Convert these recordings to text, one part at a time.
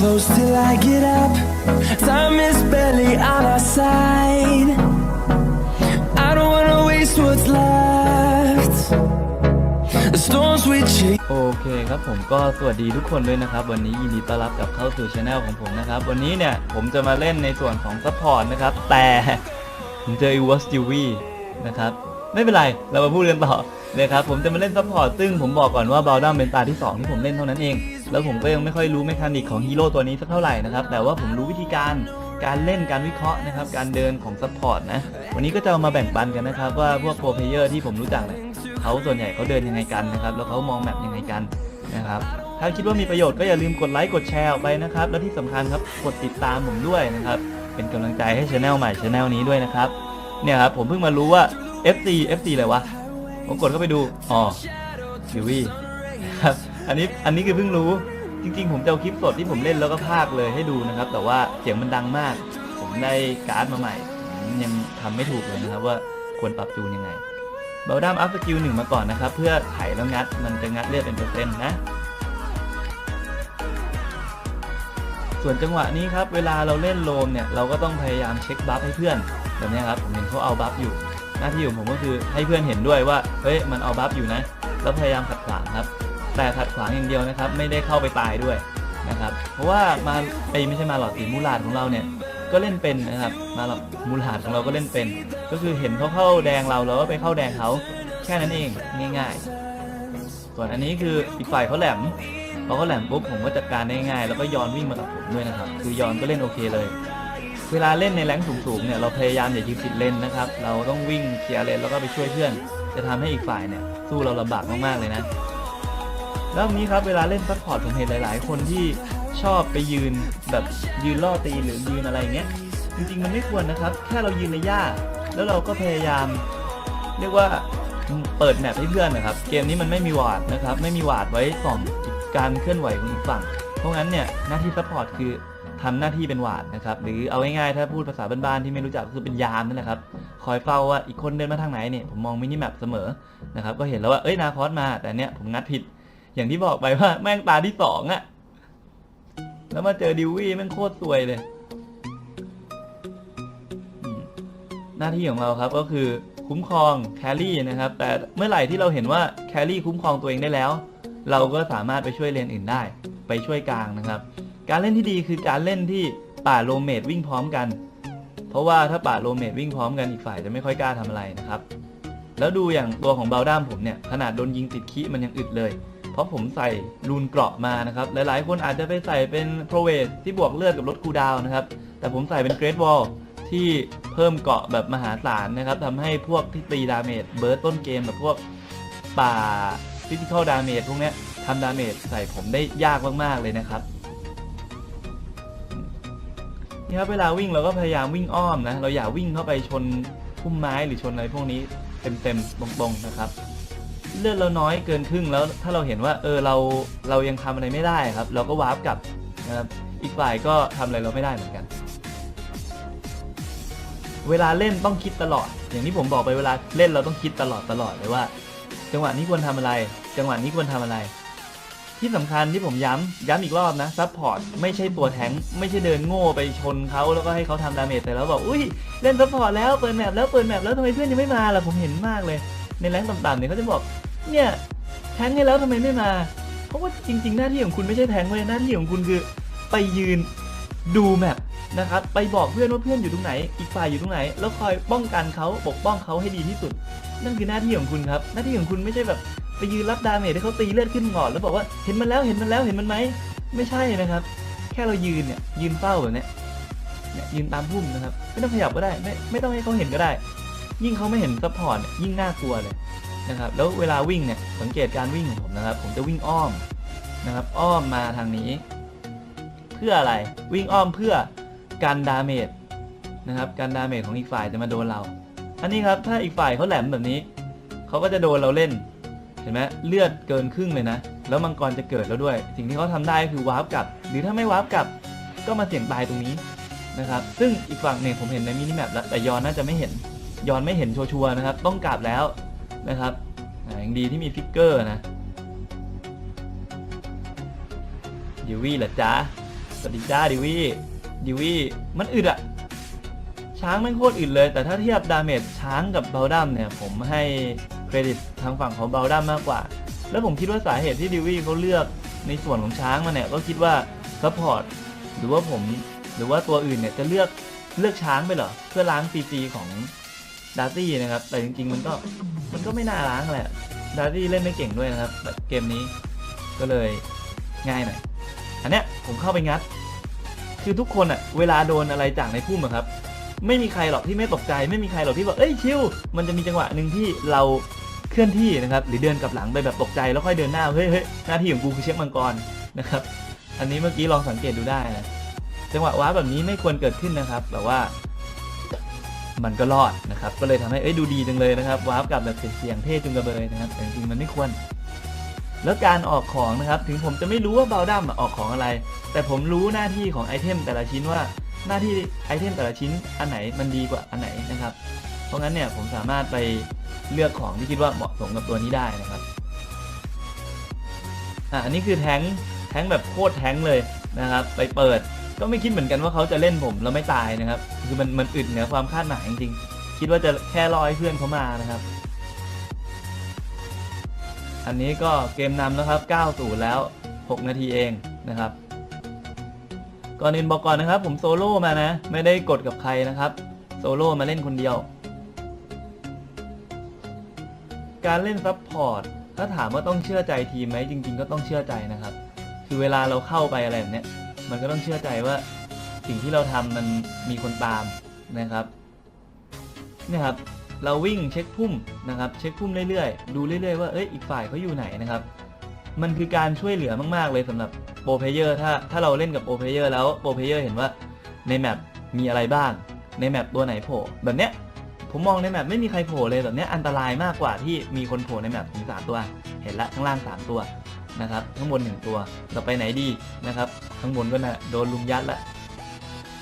close till I get up. Time is barely on our side. I don't wanna waste what's left. The storms we chase. โอเคครับผมก็สวัสดีทุกคนด้วยนะครับ วันนี้ยินดีต้อนรับกลับเข้าสู่ช anel ของผมนะครับ วันนี้เนี่ยผมจะมาเล่นในส่วนของซัพพอร์ตนะครับ แต่ผมเจออีวอสติวีนะครับไม่เป็นไร เรามาพูดกันต่อนะครับผมจะมาเล่นซัพพอร์ตซึ่งผมบอกก่อนว่าบาลดัมเป็นตาที่ 2 ที่ผมเล่นเท่านั้นเอง แล้วผมก็ยังไม่ค่อยรู้เมคานิกของฮีโร่ตัวนี้สักเท่าไหร่นะครับ แต่ว่าผมรู้วิธีการการเล่นการวิเคราะห์นะครับ การเดินของซัพพอร์ตนะ วันนี้ก็จะามาแบ่งปันกันนะครับ ว่าพวกโปรเพเยอร์ที่ผมรู้จักเนี่ยเขาส่วนใหญ่เขาเดินยังไงกันนะครับ แล้วเขามองแมปยังไงกันนะครับ ถ้าคิดว่ามีประโยชน์ก็อย่าลืมกดไลค์กดแชร์ออกไปนะครับ และที่สำคัญครับกดติดตามผมด้วยนะครับ เป็นกำลังใจให้ช anel ใหม่ช anel นี้ด้วยนะครับ เนี่ยครับผมเพิ่งมารู้ว่า FC FC อะไรวะ ผมกดเข้าไปดู อ๋อคิวี่ครับ อันนี้อันนี้คือเพิ่งรู้ จริง ๆ ผมจะเอาคลิปสดที่ผมเล่นแล้วก็พากเลยให้ดูนะครับ แต่ว่าเสียงมันดังมาก ผมได้การ์ดมาใหม่ผมยังทำไม่ถูกเลยนะครับว่าควรปรับจูนยังไงเบลดัมอัพสกิลหนึ่งมาก่อนนะครับ เพื่อไถแล้วงัดมันจะงัดเลือดเป็นเปอร์เซ็นต์นะ ส่วนจังหวะนี้ครับ เวลาเราเล่นโลมเนี่ย เราก็ต้องพยายามเช็คบัฟให้เพื่อนแบบนี้ครับ ผมเห็นเขาเอาบัฟอยู่ หน้าที่ของผมก็คือให้เพื่อนเห็นด้วยว่า เฮ้ย มันเอาบัฟอยู่นะ แล้วพยายามขัดขวางครับ แต่ขัดขวางอย่างเดียวนะครับ ไม่ได้เข้าไปตายด้วยนะครับเพราะว่ามาไอยไม่ใช่มาหลอดสีมูลาดของเราเนี่ยก็เล่นเป็นนะครับ มาหลอดมูลาดของเราก็เล่นเป็น ก็คือเห็นเขาเข้าแดงเราเราก็ไปเข้าแดงเขาแค่นั้นเองง่าย ๆ ส่วนอันนี้คืออีกฝ่ายเขาแหลมพอเขาแหลมปุ๊บผมก็จัดการได้ง่ายแล้วก็ย้อนวิ่งมากับผมด้วยนะครับ คือยอนก็เล่นโอเคเลย เวลาเล่นในแรงสูงๆเนี่ยเราพยายามอย่ายืนติดเล่นนะครับ เราต้องวิ่งเคลียร์เลนแล้วก็ไปช่วยเพื่อน จะทำให้อีกฝ่ายเนี่ยสู้เราลำบากมากๆเลยนะ แล้วนี้ครับเวลาเล่นซัพพอร์ตผมเห็นหลาย ๆ คนที่ชอบไปยืนแบบยืนล่อตีหรือยืนอะไรเงี้ย จริง ๆ มันไม่ควรนะครับ แค่เรายืนในหญ้า แล้วเราก็พยายาม เรียกว่าเปิดแมปให้เพื่อนนะครับ เกมนี้มันไม่มีวาดนะครับ ไม่มีวาดไว้ส่องการเคลื่อนไหวของอีกฝั่ง เพราะงั้นเนี่ยหน้าที่ซัพพอร์ตคือทำหน้าที่เป็นวาดนะครับ หรือเอาง่ายๆถ้าพูดภาษาบ้านๆที่ไม่รู้จักก็คือเป็นยามนั่นแหละครับ คอยเฝ้าว่าอีกคนเดินมาทางไหนเนี่ยผมมองมินิแมปเสมอนะครับ ก็เห็นแล้วว่าเอ้ยนาคอสมาแต่เนี่ยผมงัดผิด อย่างที่บอกไปว่าแม่งตาที่สองอะแล้วมาเจอดิววี่แม่งโคตรสวยเลย หน้าที่ของเราครับก็คือคุ้มครองแครี่นะครับ แต่เมื่อไหร่ที่เราเห็นว่าแครี่คุ้มครองตัวเองได้แล้ว เราก็สามารถไปช่วยเลนอื่นได้ ไปช่วยกลางนะครับ การเล่นที่ดีคือการเล่นที่ป่าโลเมดวิ่งพร้อมกัน เพราะว่าถ้าป่าโลเมดวิ่งพร้อมกันอีกฝ่ายจะไม่ค่อยกล้าทำอะไรนะครับ แล้วดูอย่างตัวของเบลด้ามผมเนี่ยขนาดโดนยิงติดคีมันยังอึดเลย เพราะผมใส่รูนเกราะมานะครับ หลายๆ คนอาจจะไปใส่เป็นโปรเวสที่บวกเลือดกับลดคูดาวนะครับ แต่ผมใส่เป็นเกรดวอลที่เพิ่มเกราะแบบมหาศาลนะครับทำให้พวกที่ตีดาเมจเบิร์ตต้นเกมแบบพวกป่าฟิสิคอลดาเมจพวกนี้ทำดาเมจใส่ผมได้ยากมาก ๆ เลยนะครับนี่ครับเวลาวิ่งเราก็พยายามวิ่งอ้อมนะ เราอย่าวิ่งเข้าไปชนพุ่มไม้หรือชนอะไรพวกนี้เต็มๆตรงๆนะครับ เลือดเราน้อยเกินครึ่งแล้วถ้าเราเห็นว่าเออเราเรายังทำอะไรไม่ได้ครับ เราก็วาร์ปกลับนะครับอีกฝ่ายก็ทำอะไรเราไม่ได้เหมือนกัน เวลาเล่นต้องคิดตลอด อย่างที่ผมบอกไปเวลาเล่นเราต้องคิดตลอดตลอดเลยว่า จังหวะนี้ควรทำอะไร จังหวะนี้ควรทำอะไร ที่สำคัญที่ผมย้ำย้ำอีกรอบนะซัพพอร์ตไม่ใช่ตัวแทงไม่ใช่เดินโง่ไปชนเขาแล้วก็ให้เขาทำดาเมจแต่แล้วบอกอุ้ยเล่นซัพพอร์ตแล้วเปิดแมปแล้วเปิดแมปแล้วทำไมเพื่อนยังไม่มาล่ะผมเห็นมากเลยในแรงต่ำๆเนี่ยเขาจะบอก เนี่ยแทงให้แล้วทำไมไม่มา เพราะว่าจริง ๆ หน้าที่ของคุณไม่ใช่แทงเลยหน้าที่ของคุณคือไปยืนดูแมปนะครับไปบอกเพื่อนว่าเพื่อนอยู่ตรงไหน อีกฝ่ายอยู่ตรงไหน แล้วคอยป้องกันเขาปกป้องเขาให้ดีที่สุด นั่นคือหน้าที่ของคุณครับ หน้าที่ของคุณไม่ใช่แบบไปยืนรับดาเมจให้เขาตีเลือดขึ้นก่อนแล้วบอกว่าเห็นมันแล้วเห็นมันแล้วเห็นมันไหมไม่ใช่นะครับ แค่เรายืนเนี่ยยืนเฝ้าแบบเนี้ยเนี่ยยืนตามพุ่มนะครับ ไม่ต้องขยับก็ได้ไม่ไม่ต้องให้เขาเห็นก็ได้ ยิ่งเขาไม่เห็นซัพพอร์ตยิ่งน่ากลัวเลย นะครับแล้วเวลาวิ่งเนี่ยสังเกตการวิ่งของผมนะครับ ผมจะวิ่งอ้อมนะครับ อ้อมมาทางนี้ เพื่ออะไรวิ่งอ้อมเพื่อการดาเมจนะครับการดาเมจของอีกฝ่ายจะมาโดนเรา อันนี้ครับถ้าอีกฝ่ายเขาแหลมแบบนี้เขาก็จะโดนเราเล่นเห็นไหมเลือดเกินครึ่งเลยนะ แล้วมังกรจะเกิดแล้วด้วย สิ่งที่เขาทำได้ก็คือวาร์ปกลับ หรือถ้าไม่วาร์ปกลับก็มาเสี่ยงตายตรงนี้นะครับ ซึ่งอีกฝั่งเนี่ยผมเห็นในมินิแมปแล้วแต่ยอนน่าจะไม่เห็น ยอนไม่เห็นชัวร์นะครับ ต้องกลับแล้ว นะครับอ่ายังดีที่มีฟิกเกอร์นะยูวี่เหรอจ๊ะสวัสดีจ้าดิวี่ดิวี่มันอึดอะช้างแม่โคตรอึดเลย แต่ถ้าเทียบดาเมจช้างกับเบลดัมเนี่ย ผมให้เครดิตทางฝั่งของเบลดัมมากกว่า แล้วผมคิดว่าสาเหตุที่ดิวี่เขาเลือกในส่วนของช้างมาเนี่ย ก็คิดว่าซัพพอร์ตหรือว่าผมหรือว่าตัวอื่นเนี่ยจะเลือกเลือกช้างไปเหรอเพื่อล้างซีจีของ ดาร์ตี้นะครับ แต่จริงๆมันก็มันก็ไม่น่าล้างแหละดาร์ตี้เล่นไม่เก่งด้วยนะครับเกมนี้ก็เลยง่ายหน่อยอันเนี้ยผมเข้าไปงัด คือทุกคนอะเวลาโดนอะไรจากในพุ่มอะครับ ไม่มีใครหรอกที่ไม่ตกใจ ไม่มีใครหรอกที่บอกเอ้ยชิวมันจะมีจังหวะหนึ่งที่เราเคลื่อนที่นะครับ หรือเดินกลับหลังไปแบบตกใจแล้วค่อยเดินหน้าเฮ้ยเฮ้ยหน้าที่ของกูคือเช็คมังกรนะครับอันนี้เมื่อกี้ลองสังเกตดูได้นะจังหวะว้าแบบนี้ไม่ควรเกิดขึ้นนะครับแต่ว่า มันก็รอดนะครับก็เลยทำให้เอ้ยดูดีจังเลยนะครับวาร์ปกลับแบบเสียงเท่จุงกระเบยนะครับแต่จริงๆมันไม่ควร แล้วการออกของนะครับถึงผมจะไม่รู้ว่าเบลดัมออกของอะไร แต่ผมรู้หน้าที่ของไอเทมแต่ละชิ้นว่าหน้าที่ไอเทมแต่ละชิ้นอันไหนมันดีกว่าอันไหนนะครับ เพราะงั้นเนี่ยผมสามารถไปเลือกของที่คิดว่าเหมาะสมกับตัวนี้ได้นะครับอะอันนี้คือแท้งแท้งแบบโคตรแท้งเลยนะครับ ไปเปิด ก็ไม่คิดเหมือนกันว่าเขาจะเล่นผมแล้วไม่ตายนะครับ คือมันมันอึดเหนือความคาดหมายจริงๆ คิดว่าจะแค่รอให้เพื่อนเขามานะครับ อันนี้ก็เกมนำนะครับ90แล้ว 6 นาทีเองนะครับก่อนอื่นบอกก่อนนะครับ ผมโซโล่มานะ ไม่ได้กดกับใครนะครับ โซโล่มาเล่นคนเดียว การเล่นซับพอร์ตถ้าถามว่าต้องเชื่อใจทีมไหมจริง ๆ ก็ต้องเชื่อใจนะครับ คือเวลาเราเข้าไปอะไรแบบเนี้ย มันก็ต้องเชื่อใจว่าสิ่งที่เราทำมันมีคนตามนะครับเนี่ยครับเราวิ่งเช็คพุ่มนะครับเช็คพุ่มเรื่อยๆ ดูเรื่อยๆว่าเอ้ยอีกฝ่ายเขาอยู่ไหนนะครับมันคือการช่วยเหลือมากๆเลยสำหรับโปรเพเยอร์ถ้าถ้าเราเล่นกับโปรเพเยอร์แล้วโปรเพเยอร์เห็นว่าในแมปมีอะไรบ้าง ในแมปตัวไหนโผล่แบบเนี้ยผมมองในแมปไม่มีใครโผล่เลยแบบเนี้ยอันตรายมากกว่าที่มีคนโผล่ในแมปถึงสามตัว เห็นละข้างล่างสามตัวนะครับข้างบนหนึ่งตัวเราไปไหนดีนะครับ ข้างบนก็น่ะโดนลุมยัดละ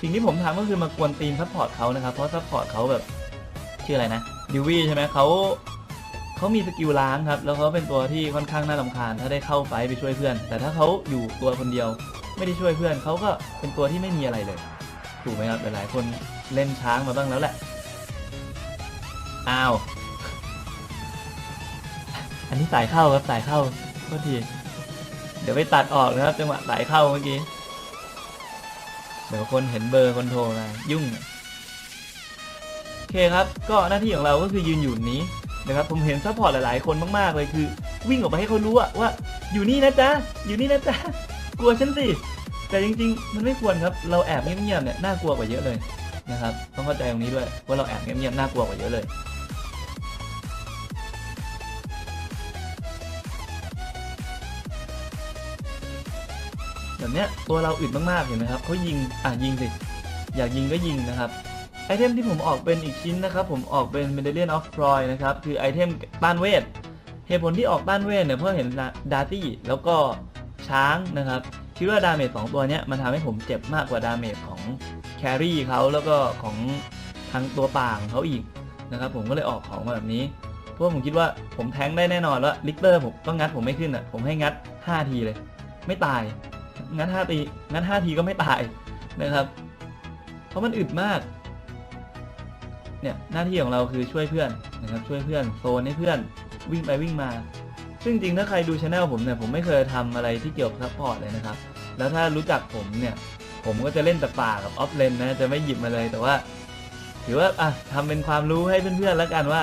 สิ่งที่ผมทำก็คือมากวนตีนซัพพอร์ตเขานะครับ เพราะซัพพอร์ตเขาแบบชื่ออะไรนะดิวี่ใช่ไหมเขาเขามีสกิลล้างครับ แล้วเขาเป็นตัวที่ค่อนข้างน่ารำคาญถ้าได้เข้าไฟไปช่วยเพื่อน แต่ถ้าเขาอยู่ตัวคนเดียว ไม่ได้ช่วยเพื่อนเขาก็เป็นตัวที่ไม่มีอะไรเลย ถูกไหมครับหลายๆคนเล่นช้างมาบ้างแล้วแหละอ้าว อันนี้สายเข้าครับสายเข้าโทษที ดี๋ยวไปตัดออกนะครับจังหวะสายเข้าเมื่อกี้ เดี๋ยวคนเห็นเบอร์คนโทรมายุ่ง โอเคครับ ก็หน้าที่ของเราก็คือยืนอยู่นี้นะครับ ผมเห็นซัพพอร์ตหลายๆคนมากๆเลยคือ วิ่งออกไปให้เขารู้ว่า อยู่นี่นะจ๊ะ อยู่นี่นะจ๊ะ กลัวฉันสิ แต่จริง ๆ มันไม่ควรครับ เราแอบเงียบๆเนี่ยน่ากลัวกว่าเยอะเลยนะครับ ต้องเข้าใจตรงนี้ด้วยว่าเราแอบเงียบๆน่ากลัวกว่าเยอะเลย แบบเนี้ยตัวเราอึดมากๆเห็นไหมครับเขายิงอะยิงสิอยากยิงก็ยิงนะครับไอเทมที่ผมออกเป็นอีกชิ้นนะครับผมออกเป็น Medallion of Troy นะครับคือไอเทมต้านเวทเหตุผลที่ออกต้านเวทเนี่ยเพราะเห็นดาร์ตี้แล้วก็ช้างนะครับคิดว่าดาเมจสองตัวเนี้ยมันทำให้ผมเจ็บมากกว่าดาเมจของแครี่เขาแล้วก็ของทางตัวป่างเขาอีกนะครับผมก็เลยออกของมาแบบนี้ เพราะผมคิดว่าผมแทงได้แน่นอนว่าลิกเตอร์ผมก็งัดผมไม่ขึ้นอะผมให้งัด 5 ทีเลย ไม่ตาย งั้นห้าตีงั้นห้าทีก็ไม่ตายนะครับ เพราะมันอึดมาก เนี่ยหน้าที่ของเราคือช่วยเพื่อนนะครับ ช่วยเพื่อนโซนให้เพื่อนวิ่งไปวิ่งมา ซึ่งจริงถ้าใครดูช anel ผมเนี่ยผมไม่เคยทำอะไรที่เกี่ยวกับซัพพอร์ตเลยนะครับ แล้วถ้ารู้จักผมเนี่ย ผมก็จะเล่นแต่ป่ากับออฟเลนนะ จะไม่หยิบมาเลยแต่ว่า ถือว่าอะทำเป็นความรู้ให้เพื่อนๆแล้วกันว่า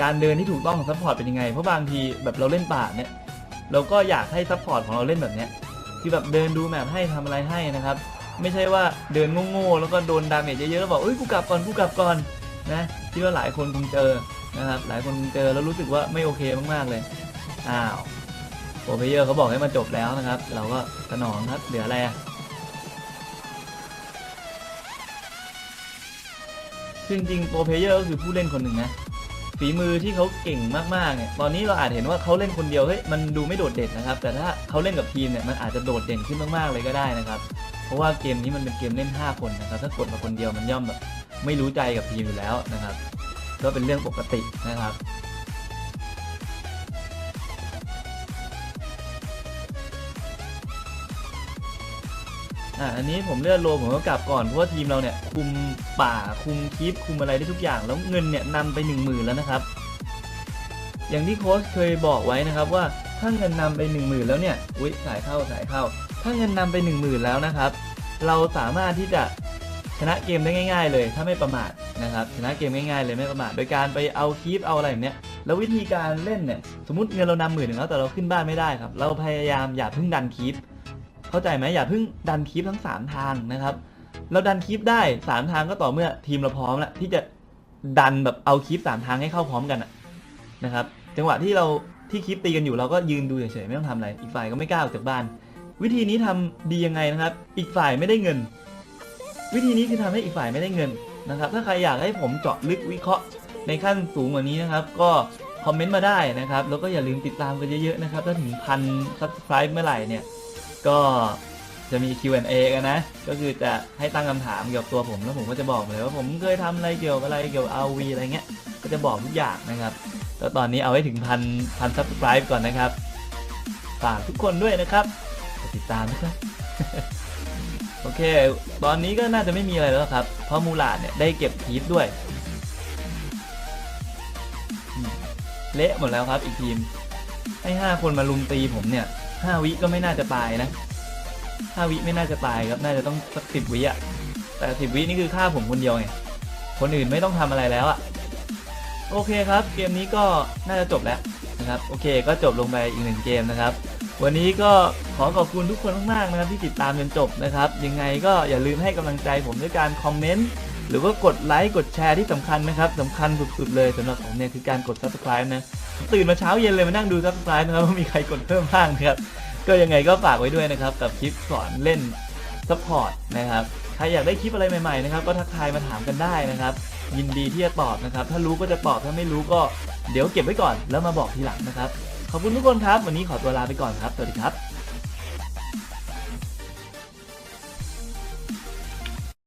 การเดินที่ถูกต้องของซัพพอร์ตเป็นยังไง เพราะบางทีแบบเราเล่นป่าเนี่ยเราก็อยากให้ซัพพอร์ตของเราเล่นแบบเนี้ย คือแบบเดินดูแมพให้ทำอะไรให้นะครับ ไม่ใช่ว่าเดินโง่ๆแล้วก็โดนดาเมจเยอะๆแล้วบอกเอ้ยกูกลับก่อนกูกลับก่อนนะที่ว่าหลายคนคงเจอนะครับหลายคนคงเจอแล้วรู้สึกว่าไม่โอเคมากๆเลยอ้าวโปรเพเยอร์เขาบอกให้มันจบแล้วนะครับ เราก็สนองครับเหลืออะไรอะซึ่งจริงๆโปรเพเยอร์ก็คือผู้เล่นคนหนึ่งนะ ฝีมือที่เขาเก่งมากๆเนี่ยตอนนี้เราอาจเห็นว่าเขาเล่นคนเดียวเฮ้ยมันดูไม่โดดเด่นนะครับ แต่ถ้าเขาเล่นกับทีมเนี่ยมันอาจจะโดดเด่นขึ้นมากๆเลยก็ได้นะครับ เพราะว่าเกมนี้มันเป็นเกมเล่น 5 คนนะครับ ถ้ากดมาคนเดียวมันย่อมแบบไม่รู้ใจกับทีมอยู่แล้วนะครับ ก็เป็นเรื่องปกตินะครับ อะอันนี้ผมเลือดโลผมก็กลับก่อนเพราะว่าทีมเราเนี่ยคุมป่าคุมคลิปคุมอะไรได้ทุกอย่าง แล้วเงินเนี่ยนำไปหนึ่งหมื่นแล้วนะครับ อย่างที่โค้ชเคยบอกไว้นะครับว่าถ้าเงินนำไปหนึ่งหมื่นแล้วเนี่ยอุ้ยสายเข้าสายเข้า ถ้าเงินนำไปหนึ่งหมื่นแล้วนะครับ เราสามารถที่จะชนะเกมได้ง่าย ๆ เลย ถ้าไม่ประมาทนะครับชนะเกมง่ายๆเลยไม่ประมาทโดยการไปเอาคีปเอาอะไรแบบเนี้ยแล้ววิธีการเล่นเนี่ยสมมติเงินเรานำหมื่นหนึ่งแล้วแต่เราขึ้นบ้านไม่ได้ครับ เราพยายามอย่าเพิ่งดันคีป เข้าใจไหมอย่าเพิ่งดันคีปทั้งสามทางนะครับ เราดันคีปได้สามทางก็ต่อเมื่อทีมเราพร้อมแล้วที่จะดันแบบเอาคีปสามทางให้เข้าพร้อมกันนะครับ จังหวะที่เราที่คีปตีกันอยู่เราก็ยืนดูเฉยๆไม่ต้องทำอะไร อีกฝ่ายก็ไม่กล้าออกจากบ้าน วิธีนี้ทำดียังไงนะครับ อีกฝ่ายไม่ได้เงิน วิธีนี้คือทำให้อีกฝ่ายไม่ได้เงินนะครับ ถ้าใครอยากให้ผมเจาะลึกวิเคราะห์ในขั้นสูงกว่านี้นะครับ ก็คอมเมนต์มาได้นะครับ แล้วก็อย่าลืมติดตามกันเยอะๆนะครับ ถ้าถึงพัน subscribe เมื่อไหร่เนี่ย ก็จะมี Q&A กันนะ ก็คือจะให้ตั้งคำถามเกี่ยวกับตัวผมแล้วผมก็จะบอกเลยว่าผมเคยทำอะไรเกี่ยวกับอะไรเกี่ยวกับ RV อะไรเงี้ย ก็จะบอกทุกอย่างนะครับแล้วตอนนี้เอาให้ถึงพันพัน subscribe ก่อนนะครับ ฝากทุกคนด้วยนะครับติดตามนะครับ โอเค ตอนนี้ก็น่าจะไม่มีอะไรแล้วครับ เพราะมูลาดเนี่ยได้เก็บทีฟด้วย เละหมดแล้วครับอีกทีม ให้ห้าคนมาลุมตีผมเนี่ย ห้าวิก็ไม่น่าจะตายนะห้าวิไม่น่าจะตายครับ น่าจะต้องสักสิบวิอะแต่สิบวินี่คือฆ่าผมคนเดียวไง คนอื่นไม่ต้องทำอะไรแล้วอะโอเคครับ เกมนี้ก็น่าจะจบแล้วนะครับ โอเคก็จบลงไปอีกหนึ่งเกมนะครับ วันนี้ก็ขอขอบคุณทุกคนมากๆนะครับที่ติดตามจนจบนะครับ ยังไงก็อย่าลืมให้กำลังใจผมด้วยการคอมเมนต์ หรือว่ากดไลค์กดแชร์ที่สำคัญนะครับสำคัญสุดๆเลยสำหรับผมเนี่ยคือการกด subscribe นะตื่นมาเช้าเย็นเลยมานั่งดู subscribe นะครับว่ามีใครกดเพิ่มบ้างนะครับก็ยังไงก็ฝากไว้ด้วยนะครับกับคลิปสอนเล่น support นะครับใครอยากได้คลิปอะไรใหม่ๆนะครับก็ทักทายมาถามกันได้นะครับ ยินดีที่จะตอบนะครับ ถ้ารู้ก็จะตอบถ้าไม่รู้ก็เดี๋ยวเก็บไว้ก่อนแล้วมาบอกทีหลังนะครับขอบคุณทุกคนครับ วันนี้ขอตัวลาไปก่อนครับ สวัสดีครับ